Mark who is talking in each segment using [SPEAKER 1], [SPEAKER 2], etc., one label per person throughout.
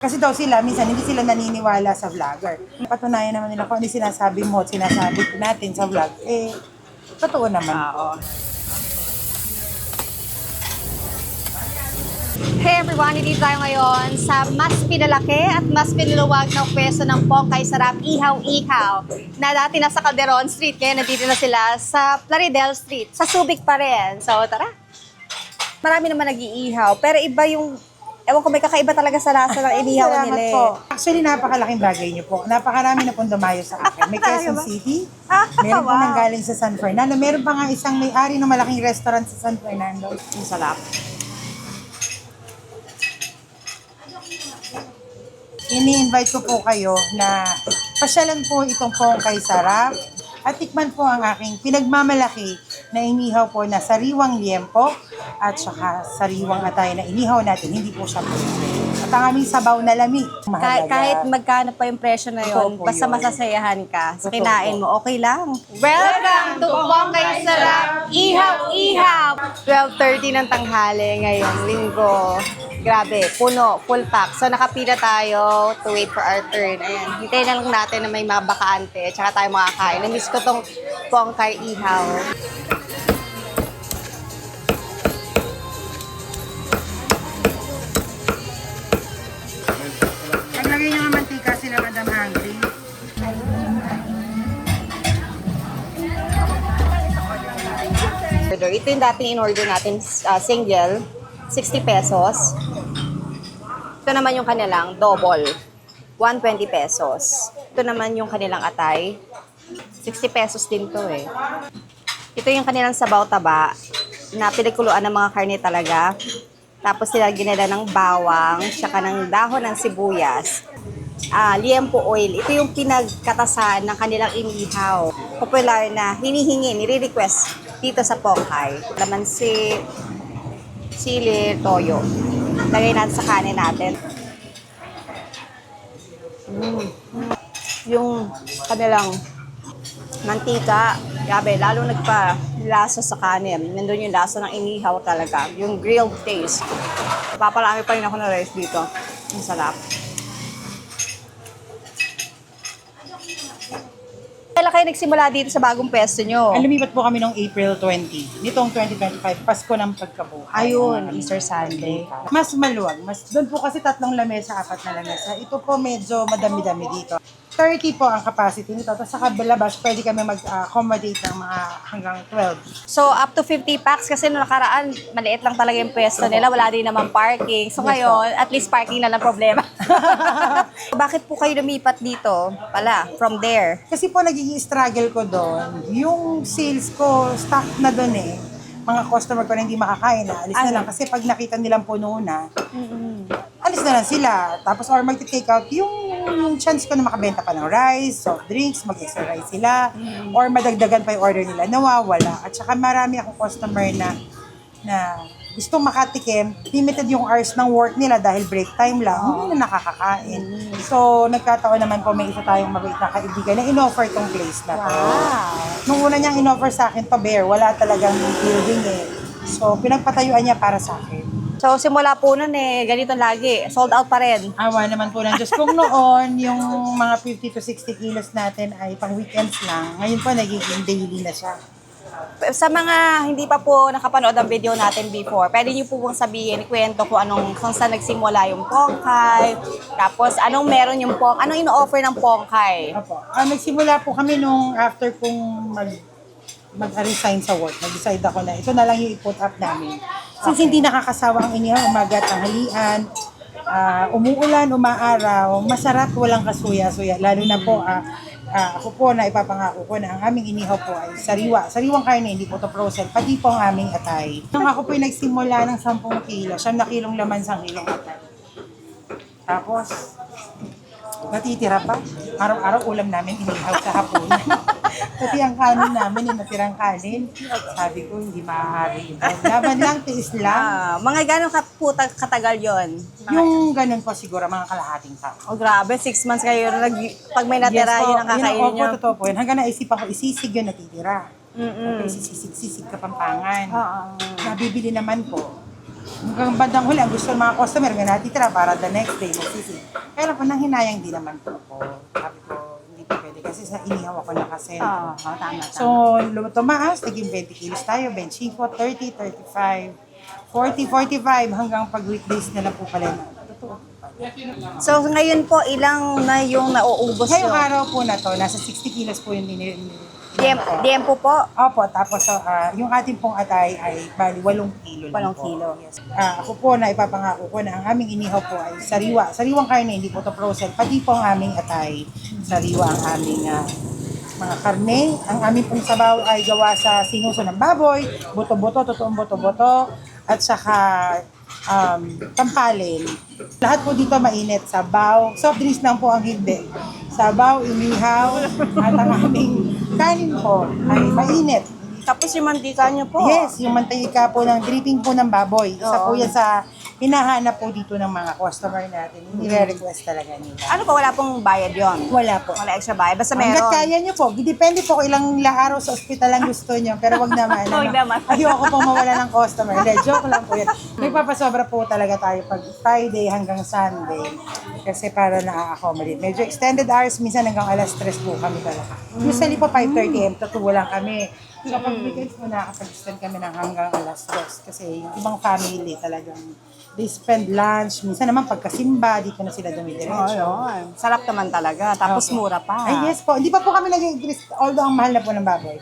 [SPEAKER 1] Kasi daw sila, minsan hindi sila naniniwala sa vlogger. Patunayan naman nila kung ano sinasabi mo at sinasabi natin sa vlog. Eh, totoo naman.
[SPEAKER 2] Oo. Hey everyone, dito tayo ngayon sa mas pinalaki at mas pinuluwag ng pwesto ng Pongkay Sarap Ihaw-Ihaw na dati nasa Calderon Street. Ngayon nandito na sila sa Plaridel Street. Sa Subic pa rin. So tara. Marami naman nag-iihaw. Pero iba yung, ewan ko may kakaiba talaga sa lasa ng inihaw
[SPEAKER 1] Salamat
[SPEAKER 2] nila. eh.
[SPEAKER 1] po. Actually, napakalaking bagay niyo po. Napakarami na pong dumayo sa akin. May Quezon? City,
[SPEAKER 2] Ah,
[SPEAKER 1] meron po
[SPEAKER 2] wow.
[SPEAKER 1] nang galing sa San Fernando. Meron pa nga isang may-ari ng malaking restaurant sa San Fernando.
[SPEAKER 2] Ang sarap.
[SPEAKER 1] Ini-invite ko po kayo na pasyalan po itong pong kay Sarap at tikman po ang aking pinagmamalaki na inihaw po na sariwang liempo at saka sariwang atay na inihaw natin. Hindi po siya po. At ang aming sabaw na lami.
[SPEAKER 2] Kahit,
[SPEAKER 1] Mahalaga.
[SPEAKER 2] kahit magkano pa yung presyo na yun, basta
[SPEAKER 1] yun.
[SPEAKER 2] masasayahan ka sa kinain mo, okay lang. Welcome to Bongkay Sarap Ihaw Ihaw! 12.30 ng tanghali ngayong linggo. Grabe, puno, full pack. So nakapila tayo to wait for our turn. Ayan, hintayin na lang natin na may mga bakante, tsaka tayo makakain. Na-miss ko tong Bongkay Ihaw. Ito yung dating in-order natin, uh, single, 60 pesos. Ito naman yung kanilang double, 120 pesos. Ito naman yung kanilang atay, 60 pesos din to eh. Ito yung kanilang sabaw taba, na pinagkuluan ng mga karne talaga. Tapos sila ginala ng bawang, tsaka ng dahon ng sibuyas. Ah, liempo oil. Ito yung pinagkatasan ng kanilang inihaw. Popular na hinihingi, nire-request dito sa Pongkay. Lamansi, sili, toyo. Lagay natin sa kanin natin. Mm. Yung kanilang mantika, grabe, lalo nagpa lasa sa kanin. Nandun yung lasa ng inihaw talaga. Yung grilled taste. Papalami pa rin ako ng rice dito. Ang sarap. Kailan kayo nagsimula dito sa bagong pwesto nyo?
[SPEAKER 1] Lumipat po kami noong April 20, nitong 2025, Pasko ng pagkabuhay.
[SPEAKER 2] Ayun, Easter Sunday.
[SPEAKER 1] Mas maluwag. Mas, doon po kasi tatlong lamesa, apat na lamesa. Ito po medyo madami-dami dito. 30 po ang capacity nito. Tapos sa kabilabas, pwede kami mag-accommodate ng mga hanggang 12.
[SPEAKER 2] So, up to 50 packs kasi nung nakaraan, maliit lang talaga yung pwesto nila. Wala din naman parking. So, ngayon, at least parking na lang problema. Bakit po kayo lumipat dito? Pala, from there.
[SPEAKER 1] Kasi po nagiging struggle ko doon, yung sales ko, stock na doon eh. Mga customer ko na hindi makakain na, alis na
[SPEAKER 2] Ano?
[SPEAKER 1] lang. Kasi pag nakita nilang puno na, alis na lang sila. Tapos or mag-take out, yung, yung chance ko na makabenta pa ng rice, soft drinks, mag-extra rice sila, or madagdagan pa yung order nila, nawawala. At saka marami akong customer na na gustong makatikim, limited yung hours ng work nila dahil break time lang, hindi na nakakakain. So, nagkataon naman po may isa tayong mabait na kaibigan na in-offer tong place na to. Nung una niyang in-offer sa akin to bear, wala talagang building eh. So, pinagpatayuan niya para sa akin.
[SPEAKER 2] So, simula po nun eh, ganito lagi. Sold out pa rin.
[SPEAKER 1] Awa naman po ng Diyos. Kung noon, yung mga 50 to 60 kilos natin ay pang weekends lang, ngayon po nagiging daily na siya.
[SPEAKER 2] Sa mga hindi pa po nakapanood ang video natin before, pwede niyo po pong sabihin, kwento kung anong, kung saan nagsimula yung Pongkay, tapos anong meron yung Pong, anong ino-offer ng Pongkay?
[SPEAKER 1] Opo. Ah, nagsimula po kami nung after kong mag mag-resign sa work. Nag-decide ako na ito na lang yung i-put up namin. Since hindi nakakasawa ang inihaw, umaga, tanghalian, ah, umuulan, umaaraw, masarap, walang kasuya-suya. Lalo na po, ah, ah, ako po na ipapangako ko na ang aming inihaw po ay sariwa. Sariwang karne, hindi po to frozen. Pati po ang aming atay. Nung ako po yung nagsimula ng 10 kilo, siyam na kilong laman sa kilong atay. Tapos, natitira pa. Araw-araw ulam namin inihaw sa hapon. Pati ang kanin namin, yung natirang kanin. Sabi ko, hindi maaari. yun. Laban lang, tiis lang.
[SPEAKER 2] Ah, mga gano'ng ka po ta- katagal yon?
[SPEAKER 1] Yung ganun po siguro, mga kalahating taon.
[SPEAKER 2] Oh, grabe, six months kayo. Nag, pag may natira, yun ang kakainin nyo.
[SPEAKER 1] opo, totoo po yun. Hanggang naisip ako, isisig yun natitira.
[SPEAKER 2] Mm-mm.
[SPEAKER 1] Okay, sisig-sisig kapampangan.
[SPEAKER 2] Oo.
[SPEAKER 1] Nabibili naman po. Hanggang bandang huli, ang gusto ng mga customer, may natitira para the next day, magsisi. Kaya lang po, nang hinayang din naman po ako. Kasi sa inihaw ako nakasend.
[SPEAKER 2] Oo, tama, tama.
[SPEAKER 1] So, tumaas, naging 20 kilos tayo, 25, 30, 35, 40, 45, hanggang pag weekdays na lang po pala. na. Totoo.
[SPEAKER 2] So, ngayon po, ilang na yung nauubos
[SPEAKER 1] Ngayong
[SPEAKER 2] nyo?
[SPEAKER 1] araw po na to, nasa 60 kilos po yung dinil.
[SPEAKER 2] DM, DM po po?
[SPEAKER 1] Opo, tapos ah, yung ating pong atay ay bali 8 kilo lang
[SPEAKER 2] 8
[SPEAKER 1] po.
[SPEAKER 2] kilo.
[SPEAKER 1] Yes. Ah, ako po na ipapangako ko na ang aming inihaw po ay sariwa. Sariwang karne, hindi po to frozen. Pati po ang aming atay, sariwa ang aming ah, mga karne. Ang aming pong sabaw ay gawa sa sinuso ng baboy, buto-buto, totoong buto-buto, at saka um, tampalin. Lahat po dito mainit. Sabaw, soft drinks lang po ang hindi. Sabaw, inihaw, at ang aming kanin po ay mainit.
[SPEAKER 2] Tapos yung mantika nyo po?
[SPEAKER 1] Yes, yung mantika po ng dripping po ng baboy. Isa po
[SPEAKER 2] Oo.
[SPEAKER 1] yan sa hinahanap po dito ng mga customer natin. Nire-request talaga nila.
[SPEAKER 2] Ano po, wala pong bayad yon
[SPEAKER 1] Wala po.
[SPEAKER 2] Wala extra bayad, basta
[SPEAKER 1] Hanggat
[SPEAKER 2] meron.
[SPEAKER 1] kaya nyo po. Depende po kung ilang la- araw sa ospital ang gusto nyo. Pero wag naman.
[SPEAKER 2] Wag
[SPEAKER 1] ano.
[SPEAKER 2] naman.
[SPEAKER 1] Ayoko po mawala ng customer. Hindi, joke lang po yan. Nagpapasobra po talaga tayo pag Friday hanggang Sunday. Kasi para na-accommodate. Medyo extended hours, minsan hanggang alas 3 po kami talaga. Usually po 5.30 am, totoo lang kami. So pag weekends po nakakapag-extend kami ng hanggang alas 2. Kasi yung ibang family talagang they spend lunch. Minsan naman pagkasimba, dito na sila dumidiretso.
[SPEAKER 2] Ayun. Sarap naman talaga. Tapos
[SPEAKER 1] Opo.
[SPEAKER 2] mura pa.
[SPEAKER 1] Ay, yes po. Hindi pa po kami nag-increase, although ang mahal na po ng baboy.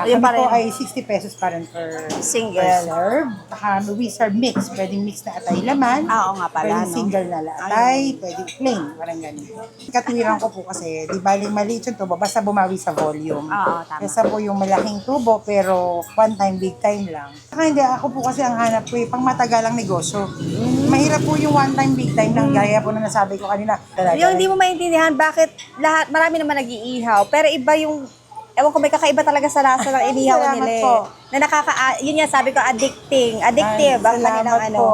[SPEAKER 1] Ah,
[SPEAKER 2] Ayun
[SPEAKER 1] kami
[SPEAKER 2] pa
[SPEAKER 1] po
[SPEAKER 2] rin.
[SPEAKER 1] ay 60 pesos pa rin per,
[SPEAKER 2] Single.
[SPEAKER 1] per serve. Saka we serve mix. Pwedeng mix na atay laman.
[SPEAKER 2] Ah, oo nga pala,
[SPEAKER 1] Pwedeng
[SPEAKER 2] no?
[SPEAKER 1] single na atay. Pwedeng plain. Parang ganito. Katuwiran ko po kasi, di bali maliit yung tubo, basta bumawi sa volume.
[SPEAKER 2] Oo, tama.
[SPEAKER 1] Kesa po yung malaking tubo, pero one time, big time lang. Saka hindi, ako po kasi ang hanap ko eh, pang matagalang negosyo. Mahirap po yung one time, big time lang, gaya po na nasabi ko kanina.
[SPEAKER 2] Yung hindi mo maintindihan bakit lahat, marami naman nag-iihaw, pero iba yung, ewan ko may kakaiba talaga sa lasa ng inihaw nila eh.
[SPEAKER 1] po.
[SPEAKER 2] Na nakaka, yun yan sabi ko, addicting, addictive ang
[SPEAKER 1] salamat
[SPEAKER 2] kanilang ano.
[SPEAKER 1] po.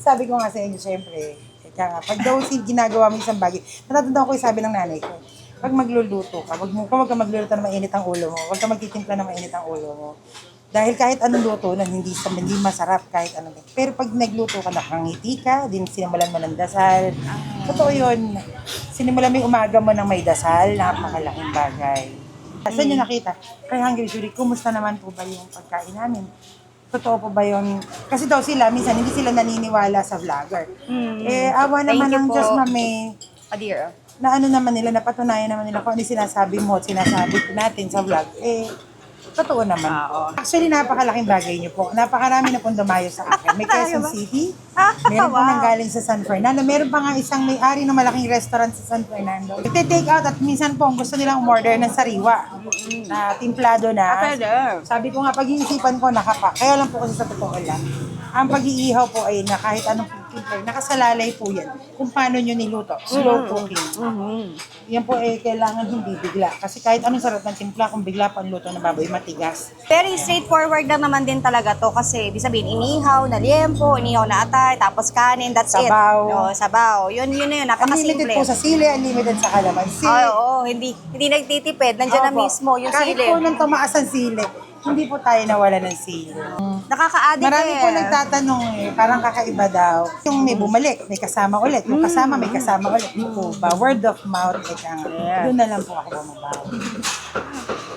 [SPEAKER 1] Sabi ko nga sa inyo, syempre, kaya nga, pag daw si ginagawa mo isang bagay, natatandaan ko yung sabi ng nanay ko, pag magluluto ka, wag mo wag ka magluluto na mainit ang ulo mo, wag ka magtitimpla na mainit ang ulo mo. Dahil kahit anong luto na hindi sa hindi masarap kahit anong pero pag nagluto ka nakangiti ka, din sinimulan mo ng dasal. Totoo 'yun. Sinimulan mo yung umaga mo ng may dasal, napakalaking bagay. Saan nyo nakita? Kay Hungry Jury, kumusta naman po ba yung pagkain namin? Totoo po ba yun? Kasi daw sila, minsan hindi sila naniniwala sa vlogger.
[SPEAKER 2] Mm.
[SPEAKER 1] Eh, awa naman ng. Diyos, mami,
[SPEAKER 2] Adir.
[SPEAKER 1] na ano naman nila, napatunayan naman nila kung ano sinasabi mo at sinasabi natin sa vlog. Eh, totoo naman.
[SPEAKER 2] Oo.
[SPEAKER 1] Actually, napakalaking bagay niyo po. Napakarami na pong dumayo sa akin. May Quezon? City,
[SPEAKER 2] Ah,
[SPEAKER 1] meron po
[SPEAKER 2] wow.
[SPEAKER 1] nang galing sa San Fernando. Meron pa nga isang may-ari ng malaking restaurant sa San Fernando. Ite-take out at minsan po, ang gusto nilang umorder ng sariwa na timplado na.
[SPEAKER 2] Ah, pwede.
[SPEAKER 1] Sabi ko nga, pag-iisipan ko, nakapa. Kaya lang po kasi sa totoo lang. Ang pag-iihaw po ay na kahit anong timpler, nakasalalay po yan kung paano nyo niluto. Slow cooking.
[SPEAKER 2] Mhm.
[SPEAKER 1] Yan po eh, kailangan hindi bigla. Kasi kahit anong sarap ng timpla, kung bigla pa ang luto ng baboy, matigas.
[SPEAKER 2] Very straightforward lang naman din talaga to kasi ibig sabihin inihaw na liempo, inihaw na atay, tapos kanin, that's it.
[SPEAKER 1] Sabaw.
[SPEAKER 2] No, sabaw. Yun yun na yun,
[SPEAKER 1] Unlimited
[SPEAKER 2] napakasimple.
[SPEAKER 1] po sa sili, unlimited sa kalamansi.
[SPEAKER 2] Ay, oo, hindi hindi nagtitipid. Nandiyan na
[SPEAKER 1] Opo.
[SPEAKER 2] mismo yung
[SPEAKER 1] Kahit
[SPEAKER 2] sili.
[SPEAKER 1] po nang tumaas ang sili, hindi po tayo nawala ng sili.
[SPEAKER 2] Nakaka-addict
[SPEAKER 1] Marami
[SPEAKER 2] eh.
[SPEAKER 1] po nagtatanong eh, parang kakaiba daw. Yung may bumalik, may kasama ulit. Yung kasama, may kasama ulit. Po ba? Word of mouth, ika nga.
[SPEAKER 2] Yeah.
[SPEAKER 1] Doon na lang po ako bumabaw.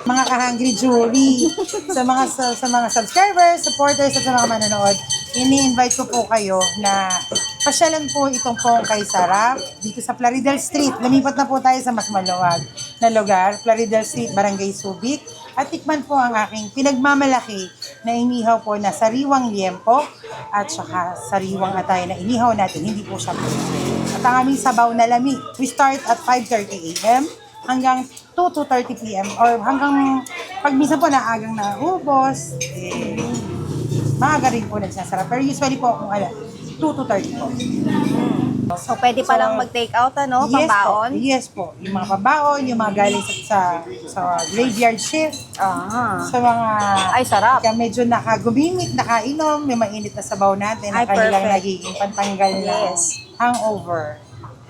[SPEAKER 1] Mga ka-hungry jury, sa mga sa, sa mga subscribers, supporters, at sa mga manonood, ini-invite ko po kayo na pasyalan po itong pong kay Sarap dito sa Plaridel Street. Lumipat na po tayo sa mas maluwag na lugar, Plaridel Street, Barangay Subic. At tikman po ang aking pinagmamalaki na inihaw po na sariwang liempo at saka sariwang atay na inihaw natin. Hindi po siya posible. At ang aming sabaw na lami, we start at 5.30 a.m. hanggang 2 to 30 p.m. or hanggang pag minsan po naagang naubos, eh, maaga rin po nagsasarap. Pero usually po kung ala, 2 to 30 po.
[SPEAKER 2] So, pwede pa
[SPEAKER 1] So,
[SPEAKER 2] lang mag-take out, ano,
[SPEAKER 1] Yes po,
[SPEAKER 2] pambaon?
[SPEAKER 1] yes po. Yung mga pabaon, yung mga galing sa, sa, sa graveyard shift,
[SPEAKER 2] Ah.
[SPEAKER 1] sa mga
[SPEAKER 2] Ay, sarap.
[SPEAKER 1] Kaya medyo nakagumimik, nakainom, may mainit na sabaw natin,
[SPEAKER 2] Ay,
[SPEAKER 1] na kanilang
[SPEAKER 2] perfect.
[SPEAKER 1] nagiging pantanggal na
[SPEAKER 2] Yes.
[SPEAKER 1] hangover.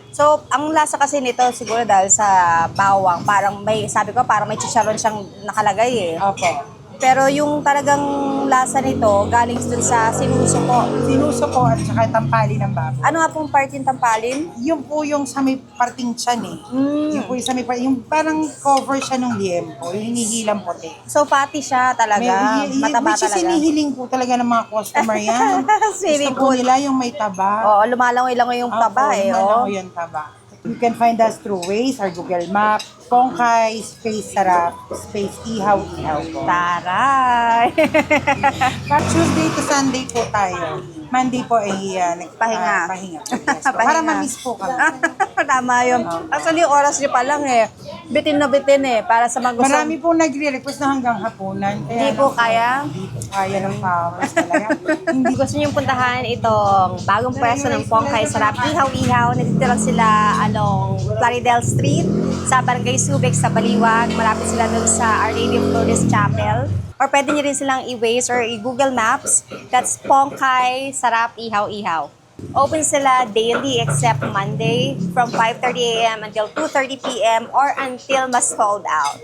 [SPEAKER 2] So, ang lasa kasi nito siguro dahil sa bawang, parang may, sabi ko, parang may chicharon siyang nakalagay eh.
[SPEAKER 1] Opo.
[SPEAKER 2] Pero yung talagang lasa nito, galing dun sa sinusuko.
[SPEAKER 1] Sinuso po at saka tampali ng baboy.
[SPEAKER 2] Ano nga pong part yung tampalin?
[SPEAKER 1] Yung po yung sa may parting tiyan eh.
[SPEAKER 2] Mm.
[SPEAKER 1] Yung po yung sa may par- yung parang cover siya ng liempo, yung hinihilang puti.
[SPEAKER 2] So, fatty siya talaga.
[SPEAKER 1] May-
[SPEAKER 2] Mataba
[SPEAKER 1] which is
[SPEAKER 2] talaga.
[SPEAKER 1] hinihiling po talaga ng mga customer yan. Gusto po nila yung may taba.
[SPEAKER 2] Oo, lumalangoy-langoy yung taba eh. Oh.
[SPEAKER 1] Ano yung taba. You can find us through Waze or Google Map, Pongkay, Space Sarap, Space Ihaw Ihaw po.
[SPEAKER 2] Taray!
[SPEAKER 1] Tuesday to Sunday po tayo. Monday po ay uh, nagpahinga.
[SPEAKER 2] Pahinga.
[SPEAKER 1] pahinga po. Yes po.
[SPEAKER 2] Pahinga.
[SPEAKER 1] Para ma-miss po kami.
[SPEAKER 2] Tama yun. Actually, yung oras niyo pa lang eh. Bitin na bitin eh. Para sa mga gusto.
[SPEAKER 1] Marami po nagre-request na hanggang hapunan.
[SPEAKER 2] Hindi po kaya?
[SPEAKER 1] Hindi po kaya ng powers talaga. hindi
[SPEAKER 2] Gusto niyong puntahan itong bagong pwesto ng Pongkay Sarap Ihaw-Ihaw. Lang sila along Plaridel Street sa Barangay Subic sa Baliwag. Malapit sila dun sa Our Lady of Lourdes Chapel. Or pwede niyo rin silang i-Waze or i-Google Maps. That's Pongkay Sarap Ihaw-Ihaw. Open sila daily except Monday from 5.30 a.m. until 2.30 p.m. or until mas sold out.